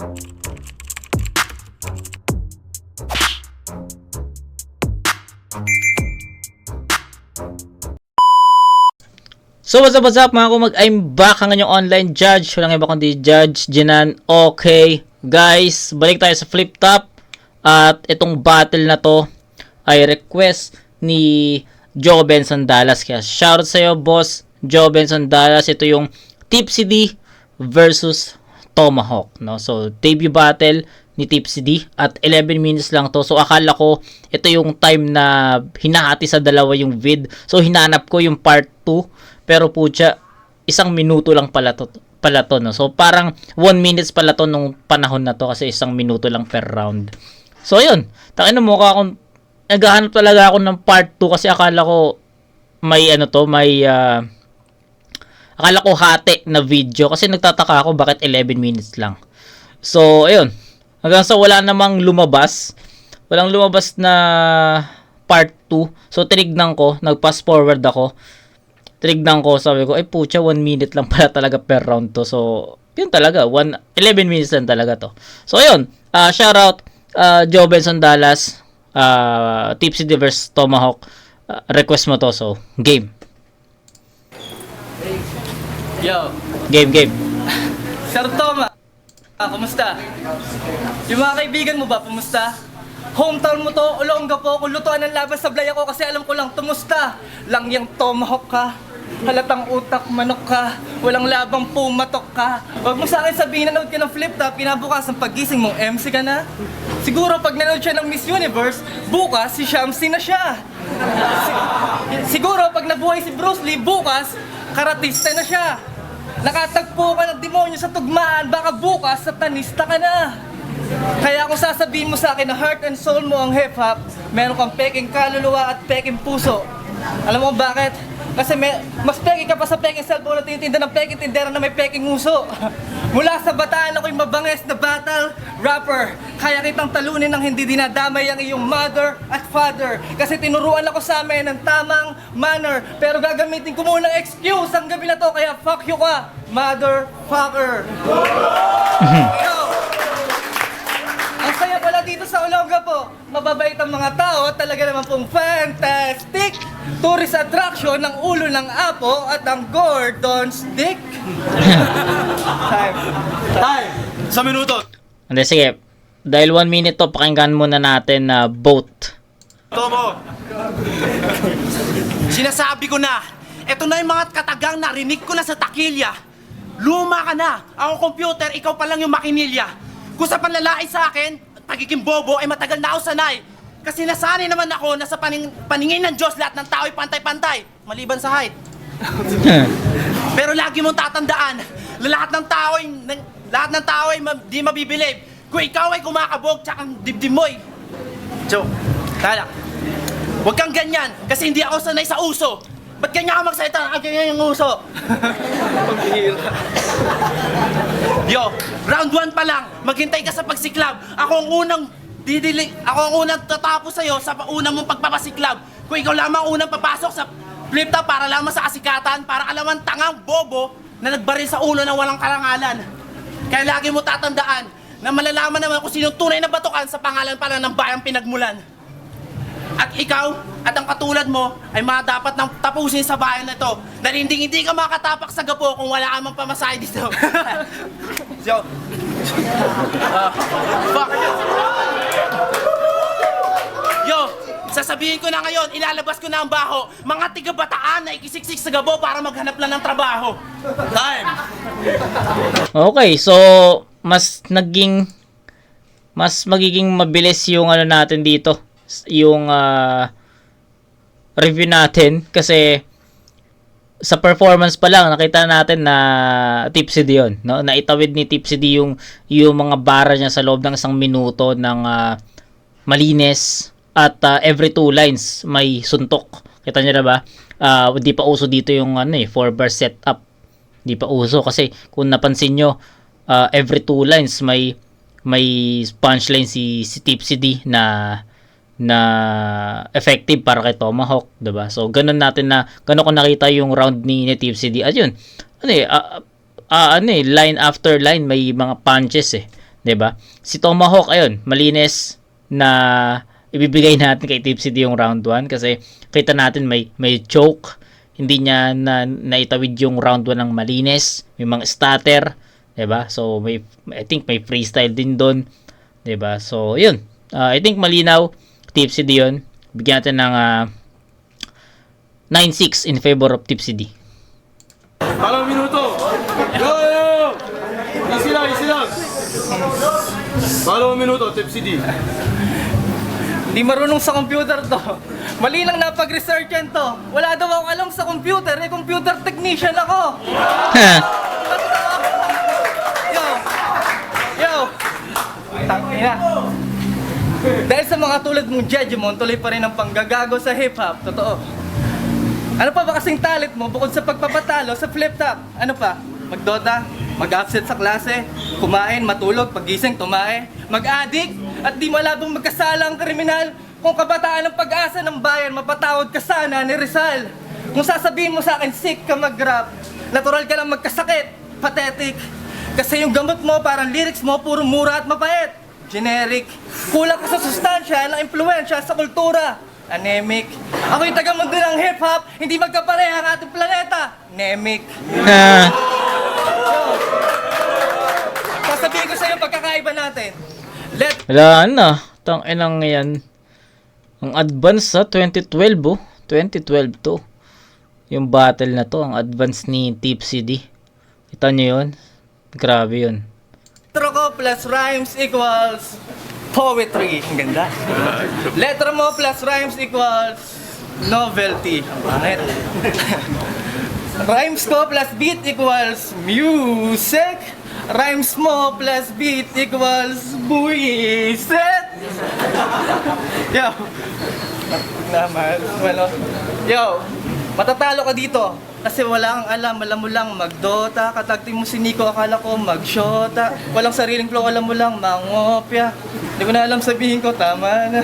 So what's up, what's up mga kumag, I'm back ang inyong online judge. Walang iba kundi Judge Jinan. Okay, guys, balik tayo sa flip top. At itong battle na to ay request ni Joe Benson Dallas. Kaya shoutout sa iyo, boss Joe Benson Dallas. Ito yung Tipsy D versus Tomahawk. No? So, debut battle ni Tipsy D at 11 minutes lang to. So, akala ko ito yung time na hinahati sa dalawa yung vid. So, hinanap ko yung part 2 pero pucha, isang minuto lang pala to, pala to no? So parang 1 minutes pala to nung panahon na to kasi isang minuto lang per round. So ayun, takin na mukha akong naghahanap talaga ako ng part 2 kasi akala ko may ano to, may ah, akala ko hati na video kasi nagtataka ako bakit 11 minutes lang. So ayun, hanggang sa wala namang lumabas, walang lumabas na part 2. So tinignan ko, nag-fast forward ako tinignan ko, sabi ko, ay pucha, 1 minute lang pala talaga per round to. So, yun talaga, one, 11 minutes lang talaga to. So, yun, uh, shout out, uh, Joe Benson Dallas, uh, Tipsy Divers Tomahawk, uh, request mo to, so, game. Yo, Game, game. Sir Toma. Ah, kumusta? Yung mga kaibigan mo ba, kumusta? Hometown mo to, Olonga po, kung lutuan ng laban sa blaya ko kasi alam ko lang, tumusta? Lang yung tomahawk ka, halatang utak, manok ka, walang labang pumatok ka. Huwag mo sa akin sabihin nanood ka ng flip top, kinabukasan pagising mo, MC ka na. Siguro pag nanood siya ng Miss Universe, bukas si Shamsi na siya. Si- siguro pag nabuhay si Bruce Lee, bukas, karatista na siya. Nakatagpo ka ng demonyo sa tugmaan, baka bukas satanista ka na. Kaya kung sasabihin mo sa akin na heart and soul mo ang hip-hop, meron kang peking kaluluwa at peking puso. Alam mo bakit? Kasi may, mas peking ka pa sa peking cellphone na tinitinda ng peking tindera na may peking uso. Mula sa bataan ako'y mabanges na battle rapper. Kaya kitang talunin ng hindi dinadamay ang iyong mother at father. Kasi tinuruan ako sa amin ng tamang manner. Pero gagamitin ko muna excuse ang gabi na to. Kaya fuck you ka, motherfucker. Yo! Ang saya pala dito sa Olonga po. Mababait ang mga tao at talaga naman pong fantastic. Tourist attraction ng ulo ng apo at ang Gordon's dick. Time. Time! Sa minuto. Hindi, sige. Dahil 1 minute to, pakinggan muna natin na boat. Tomo. Sinasabi ko na, eto na yung mga katagang narinig ko na sa takilya. Luma ka na. Ako computer, ikaw pa lang yung makinilya. Kung sa panlalait sa akin, pagiging bobo ay matagal na ako sanay. Kasi nasanay naman ako na sa paning, paningin ng Diyos lahat ng tao ay pantay-pantay. Maliban sa height. Pero lagi mong tatandaan, lahat ng tao ay, ng- lahat ng tao ay ma- di mabibilib. Kung ikaw ay kumakabog, tsaka ang dibdib mo ay. Joke. Tala. Huwag kang ganyan, kasi hindi ako sanay sa uso. Ba't ganyan ka magsalita? Ah, ganyan yung uso. Yo, round 1 pa lang, maghintay ka sa pagsiklab. Ako ang unang didili, ako ang unang tatapos sa'yo sa unang mong pagpapasiklab. Kung ikaw lamang ang unang papasok sa flip top para lamang sa kasikatan, para alaman tangang bobo na nagbaril sa ulo ng walang karangalan. Kaya lagi mo tatandaan na malalaman naman kung sinong tunay na batukan sa pangalan pala ng bayang pinagmulan. At ikaw at ang katulad mo ay mga dapat nang tapusin sa bayan na ito. Dahil hindi hindi ka makatapak sa gapo kung wala ka mang pamasahe dito. so, ah, fuck. Sasabihin ko na ngayon, ilalabas ko na ang baho. Mga tiga-bataan na ikisiksik sa gabo para maghanap lang ng trabaho. Time! Okay, so mas naging mas magiging mabilis yung ano natin dito, yung ah, review natin kasi sa performance pa lang nakita natin na Tipsy D yun, no? Naitawid ni Tipsy D yung yung mga bara niya sa loob ng isang minuto ng ah, malinis at ah, every two lines may suntok. Kita niyo na ba? Ah, hindi pa uso dito yung ano eh, four bar setup. Hindi pa uso kasi kung napansin nyo, ah, every two lines may may punchline si si Tipsy D na na effective para kay Tomahawk, 'di ba? So ganun natin na ganun ko nakita yung round ni, ni Tipsy D. At yun, ano eh, ah, ah, ano eh, line after line may mga punches eh 'di ba? Si Tomahawk ayun, malinis na ibibigay natin kay Tipsy D yung round 1 kasi kita natin may may choke. Hindi niya na naitawid yung round 1 ng malinis. May mga stutter, 'di ba? So may I think may freestyle din doon, 'di ba? So, yun. Ah, I think malinaw Tipsy D yun. Bigyan natin ng ah, 9-6 in favor of Tipsy D. Parang minuto. Yo, yo. Easy lang, easy lang. Parang minuto, tip CD. Hindi marunong sa computer to. Mali lang napag-research yan to. Wala daw ako alam sa computer. Eh, computer technician ako. Yo! Yo! Tangina. Dahil sa mga tulad mong Judgmon, tuloy pa rin ang panggagago sa hip-hop. Totoo. Ano pa ba kasing talent mo bukod sa pagpapatalo sa flip-top? Ano pa? Magdota? Mag-absent sa klase? Kumain, matulog, pagising, tumae? Mag-addict? At di malabong magkasala ang kriminal? Kung kabataan ng pag-asa ng bayan, mapatawad ka sana ni Rizal. Kung sasabihin mo sa akin, sick ka mag-rap, natural ka lang magkasakit, pathetic. Kasi yung gamot mo, parang lyrics mo, puro mura at mapait. Generic. Kulang ka sa sustansya ng impluensya sa kultura. Anemic. Ako'y taga-mundo ng hip-hop, hindi magkapareha ang ating planeta. Anemic. Ha. Sasabihin ko sa iyo pagkakaiba natin. Let Wala na. Tang inang yan. Ang advance sa 2012 oh. 2012 to. Yung battle na to, ang advance ni Tipsy D. Kita nyo yun? Grabe yun. Letra ko plus rhymes equals poetry. Ang ganda. Letra mo plus rhymes equals novelty. Ang pangit. rhymes ko plus beat equals music. Rhymes mo plus beat equals buwisit. Yo. Naman. Well, yo. Matatalo ka dito. Kasi wala kang alam, alam mo lang magdota, katagting mo si Nico, akala ko magshota. Walang sariling flow, alam mo lang mangopya. Hindi ko na alam sabihin ko, tama na.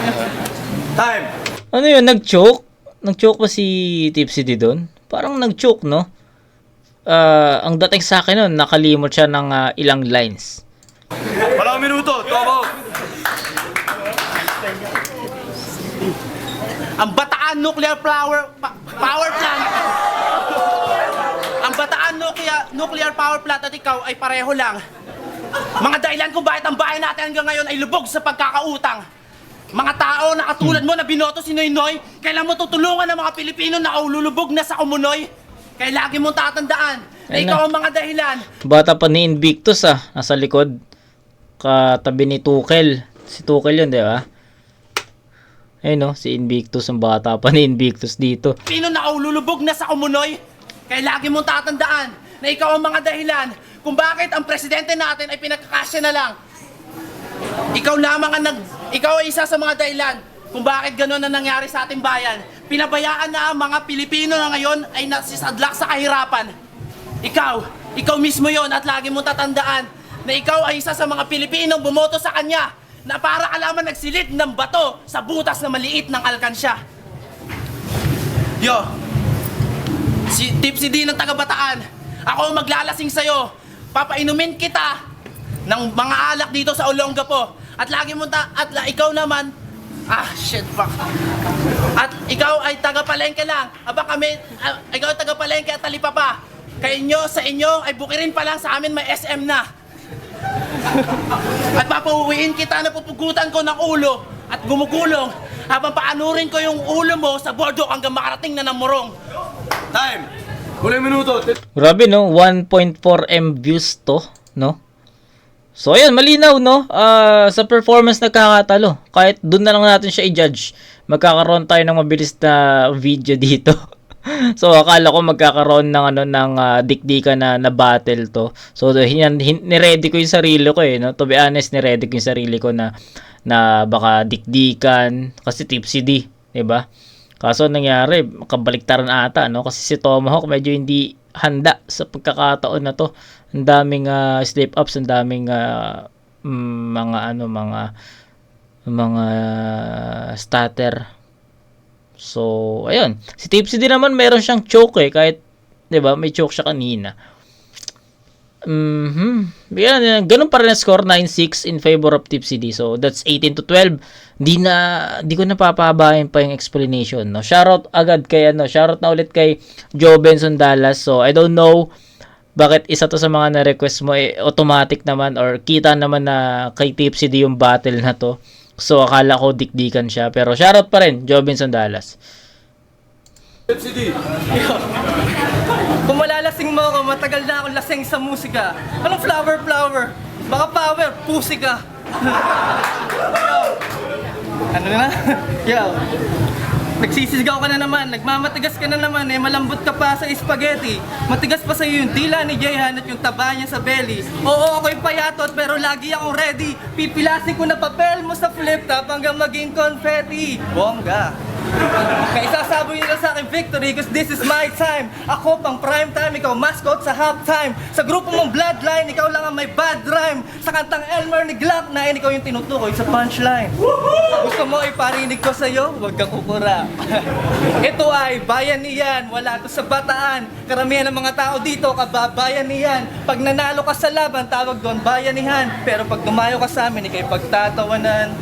Time. Ano yun? Nag-choke? Nag-choke ba si Tipsy D doon? Parang nag-choke, no? Ah, ang dating sa akin nun, nakalimot siya ng ah, ilang lines. Parang minuto, tomo. Ang Bataan Nuclear Power pa- Power Plant. ang Bataan Nuclear Nuclear Power Plant at ikaw ay pareho lang. Mga dahilan kung bakit ang bahay natin hanggang ngayon ay lubog sa pagkakautang. Mga tao na katulad mo na binoto si Noynoy, kailan mo tutulungan ang mga Pilipino na ululubog na sa kumunoy? Kaya lagi mong tatandaan na Ayun ikaw ang mga dahilan. Bata pa ni Invictus ah, nasa likod. Katabi ni Tukel. Si Tukel yun, di ba? Ayun no, si Invictus, ang bata pa ni Invictus dito. Pino na ululubog na sa kumunoy? Kaya lagi mong tatandaan na ikaw ang mga dahilan kung bakit ang presidente natin ay pinagkakasya na lang. Ikaw lamang ang nag... Ikaw ay isa sa mga dahilan kung bakit gano'n na nangyari sa ating bayan. Pinabayaan na ang mga Pilipino na ngayon ay nasisadlak sa kahirapan. Ikaw, ikaw mismo yon at lagi mong tatandaan na ikaw ay isa sa mga Pilipinong bumoto sa kanya na para ka lamang nagsilid ng bato sa butas na maliit ng alkansya. Yo, si Tipsy D ng taga Bataan. Ako maglalasing sa'yo. Papainumin kita ng mga alak dito sa Olongapo. At lagi mo ta at la, ikaw naman Ah, shit, fuck. At ikaw ay taga-palengke lang. Aba kami, ah, ikaw ay taga-palengke at talipapa. Kaya inyo, sa inyo, ay bukirin pa lang sa amin may SM na. at papauwiin kita na pupugutan ko ng ulo at gumugulong habang paanurin ko yung ulo mo sa bordok hanggang makarating na ng murong. Time. Huling minuto. Grabe no, 1.4M views to, no? So ayan, malinaw no. Ah, sa performance nagkakatalo. Kahit doon na lang natin siya i-judge. Magkakaroon tayo ng mabilis na video dito. so akala ko magkakaroon ng ano ng ah, dikdikan na na battle to. So hin, hin, ni-ready ko yung sarili ko eh, no. To be honest, ni-ready ko yung sarili ko na na baka dikdikan kasi tipsy D, 'di ba? Kaso nangyari, kabaliktaran ata, no? Kasi si Tomahawk medyo hindi handa sa pagkakataon na to. Ang daming ah, slip ups, ang daming mm, mga ano, mga mga starter. So, ayun. Si Tipsy din naman meron siyang choke eh, kahit 'di ba, may choke siya kanina. Mhm. Yan, ganun pa rin ang score 9-6 in favor of Tipsy D. So that's 18 to 12. Di na di ko napapahabain pa yung explanation, no. Shoutout agad kay ano, shoutout na ulit kay Joe Benson Dallas. So I don't know bakit isa to sa mga na-request mo eh, automatic naman or kita naman na kay Tipsy D yung battle na to. So akala ko dikdikan siya pero shoutout pa rin Joe Benson Dallas. FCD. Kung malalasing mo ako, matagal na akong lasing sa musika. Anong flower, flower? Baka power, pussy ka. Ano na? Yo. Nagsisisigaw ka na naman, nagmamatigas ka na naman, eh malambot ka pa sa spaghetti. Matigas pa sa'yo yung dila ni Jehan at yung taba niya sa belly. Oo, ako'y payatot pero lagi akong ready. Pipilasin ko na papel mo sa flip top hanggang maging confetti. Bongga. Kaya isasaboy nila sa akin victory cause this is my time. Ako pang prime time, ikaw mascot sa half time. Sa grupo mong bloodline, ikaw lang ang may bad rhyme. Sa kantang Elmer ni Glock na ikaw yung tinutukoy sa punchline. Gusto mo iparinig ko sa'yo? Huwag kang kukura. Ito ay bayanihan, wala to sa bataan. Karamihan ng mga tao dito, kababayanihan. Pag nanalo ka sa laban, tawag doon bayanihan. Pero pag dumayo ka sa amin, ikay pagtatawanan.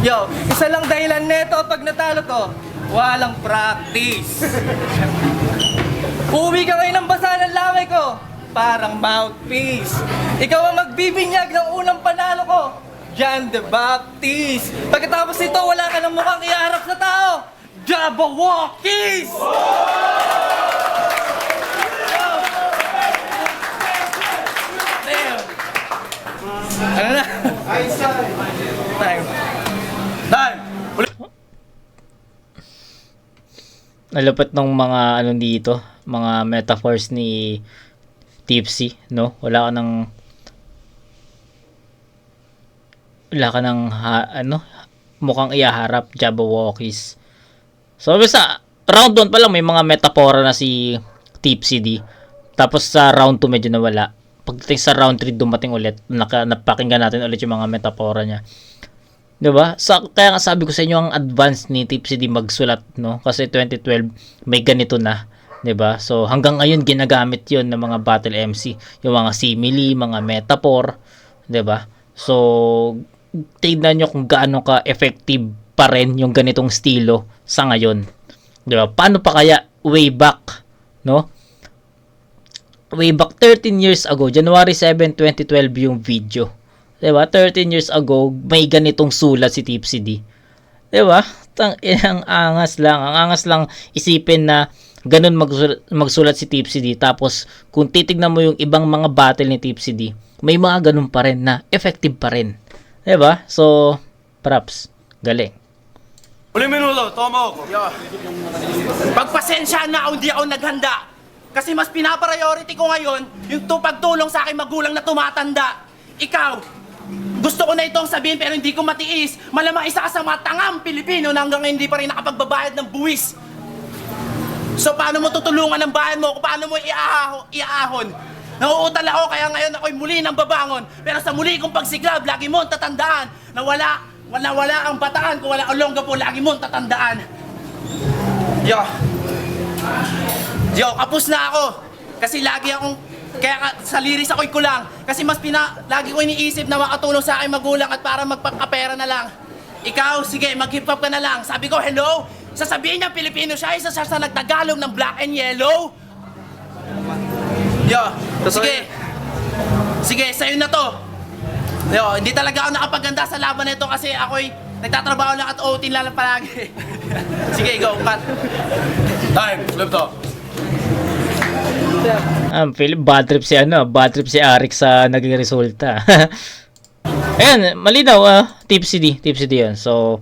Yo, isa lang dahilan neto pag natalo to, walang practice. Uwi ka ngayon ng basa ng laway ko, parang mouthpiece. Ikaw ang magbibinyag ng unang panalo ko, John the Baptist. Pagkatapos nito, wala ka ng mukhang iharap sa tao, Jabberwockies! Damn! Ano na? Time. Time! Nalupit ng mga ano dito, mga metaphors ni Tipsy, no? Wala ka ng wala ka ng ha- ano, mukhang iyaharap Jabberwockies. So, basta, round 1 pa lang may mga metafora na si Tipsy D. Tapos sa round 2 medyo nawala. Pagdating sa round 3 dumating ulit, naka, napakinggan natin ulit yung mga metafora niya. 'Di ba? Sa kaya nga sabi ko sa inyo ang advance ni Tipsy D magsulat, no? Kasi 2012 may ganito na, 'di ba? So hanggang ngayon ginagamit 'yon ng mga battle MC, yung mga simile, mga metaphor, 'di ba? So tignan nyo kung gaano ka effective pa rin yung ganitong estilo sa ngayon. 'Di ba? Paano pa kaya way back, no? Way back 13 years ago, January 7, 2012 yung video. 'Di ba? 13 years ago, may ganitong sulat si Tipsy D. 'Di ba? Tang ang angas lang. Ang angas lang isipin na ganun magsulat, magsulat si Tipsy D. Tapos kung titignan mo yung ibang mga battle ni Tipsy D, may mga ganun pa rin na effective pa rin. 'Di ba? So, props. Galing. Uling minuto, tama ako. Pagpasensya na ako, hindi ako naghanda. Kasi mas pinapriority ko ngayon yung tu- pagtulong sa aking magulang na tumatanda. Ikaw, gusto ko na itong sabihin pero hindi ko matiis. Malamang isa ka sa mga tangang Pilipino na hanggang ngayon hindi pa rin nakapagbabayad ng buwis. So paano mo tutulungan ang bayan mo? Paano mo iaahon? iaahon? Nauutal ako kaya ngayon ako'y muli ng babangon. Pero sa muli kong pagsiklab, lagi mo tatandaan na wala, wala, wala ang bataan kung wala olongga po, lagi mo tatandaan. Yo. Yo, kapos na ako. Kasi lagi akong kaya ka, sa liris ako'y kulang. Kasi mas pina, lagi ko iniisip na makatulong sa aking magulang at para magpapera na lang. Ikaw, sige, mag-hip hop ka na lang. Sabi ko, hello? Sasabihin niya Pilipino siya, isa siya sa nagtagalog ng black and yellow. Yo, sige. Sige, sa'yo na to. Yo, hindi talaga ako nakapaganda sa laban na ito kasi ako'y nagtatrabaho lang at OT lang palagi. sige, go, cut. Time, flip to. Um, Philip, bad trip si ano, bad trip si Arik sa naging resulta. Ayan, malinaw, ah, tipsy D, tipsy D yun. So,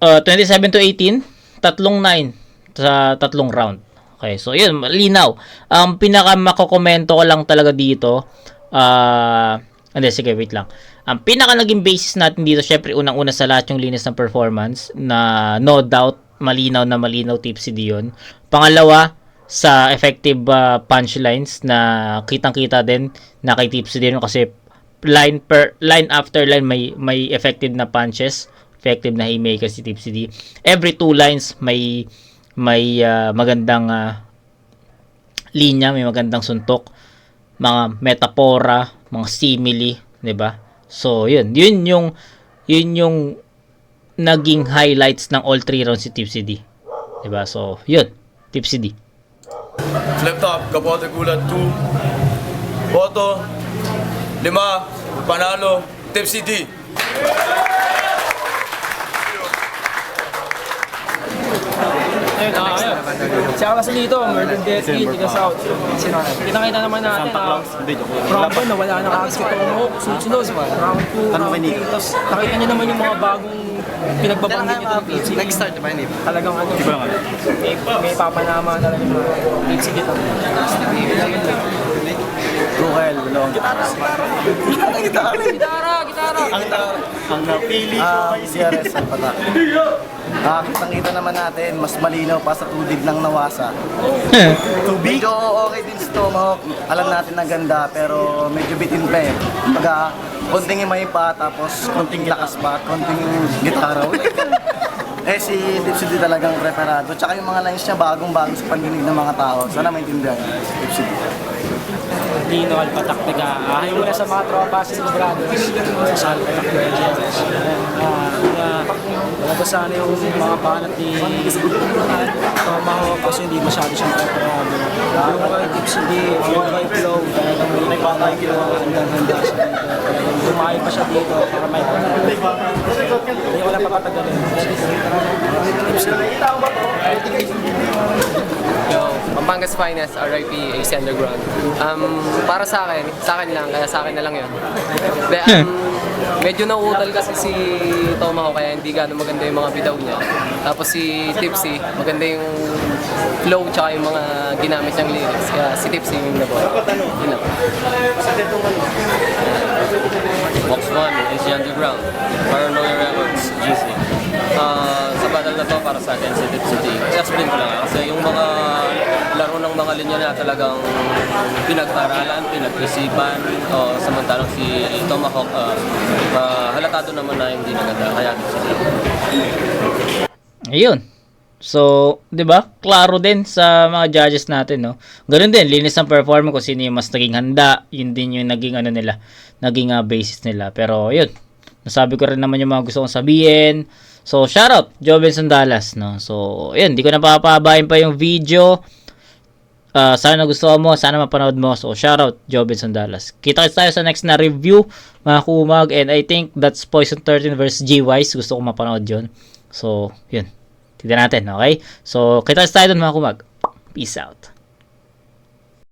uh, 27 to 18, tatlong 9 sa tatlong round. Okay, so yun, malinaw. Ang pinaka makokomento ko lang talaga dito, ah, hindi, sige, wait lang. Ang pinaka naging basis natin dito, syempre, unang-una sa lahat yung linis ng performance, na no doubt, malinaw na malinaw tipsy D yun. Pangalawa, sa effective ah, punchlines na kitang-kita din na kay Tipsy din kasi line per line after line may may effective na punches, effective na haymaker si Tipsy D. Every two lines may may ah, magandang ah, linya, may magandang suntok. mga metapora, mga simile, 'di ba? So, yun, yun yung yun yung naging highlights ng all three rounds si Tipsy D. 'Di ba? So, yun, Tipsy D. Flip top, kapote gulat 2. Boto, 5, panalo, tipsy D. Ayun, ah, ayun. Siya kasi dito, Murder Death Kid, Tiga South. Kita-kita naman natin, ah, round 1 na wala na kaagad si Tomahawk. Sunod-sunod, round 2, round 3. Tapos nakita niyo naman yung mga bagong pinagbabanggit nito ng PhD. Nag-start na ba yun? Talagang ano, may, may papanama talaga yung mga PhD dito. Ruel, Long. Gitara, gitara. Gitara, gitara! Ang napili ko ay CRS sa patak. Ah, kitang-kita naman natin, mas malinaw pa sa tubig ng nawasa. Tubig? Medyo okay din si Tomahawk. Alam natin na ganda, pero medyo bitin pa eh. Kumbaga, konting imay pa, tapos konting lakas pa, konting gitara. eh si Dipsy D talagang preparado. Tsaka yung mga lines niya bagong-bago sa pandinig ng mga tao. Sana maintindihan Dipsy D. Dino Alpataktika. Ah, yung muna sa mga tropa, si Brothers. Sa Alpataktika. Ah, uh, uh, sana yung mga banat ni Tomahawk kasi hindi masyado siyang preparado. Yung kay Tipsy D, yung kay Flow, talagang may patay ko, handang-handa siya dito. Tumayo pa siya dito para may Hindi ko na papatagalin. Tipsy D. Yo, Pampangas Finest, RIP, AC Underground. Um, para sa akin, sa akin lang, kaya sa akin na lang yun. De, um, medyo nauutal kasi si Tomahawk kaya hindi gano'ng maganda yung mga bitaw niya. Tapos si Tipsy, maganda yung flow tsaka yung mga ginamit niyang lyrics. Kaya si Tipsy yung nabuhay. Yun lang. Box 1, AC Underground, Paranoia Records, GC. Ah, sa battle na to para sa akin, si City. I-explain ko lang ah, kasi yung mga laro ng mga linya na talagang pinag-aralan, pinag-isipan, o samantalang si Tomahawk, ah, ah, halatado naman na hindi naganda, kaya Tip. Ayun. So, 'di ba? Klaro din sa mga judges natin, no. Ganun din, linis ng performance kung sino yung mas naging handa, yun din yung naging ano nila, naging uh, basis nila. Pero 'yun. Nasabi ko rin naman yung mga gusto kong sabihin. So, shout out Joven Sandalas, no. So, 'yun, di ko na papabayin pa yung video. Uh, sana gusto mo, sana mapanood mo. So, shout out Joven Sandalas. Kita tayo sa next na review, mga kumag. And I think that's Poison 13 versus G-Wise. Gusto ko mapanood yun. So, yun. Tignan natin, okay? So, kita tayo dun mga kumag. Peace out.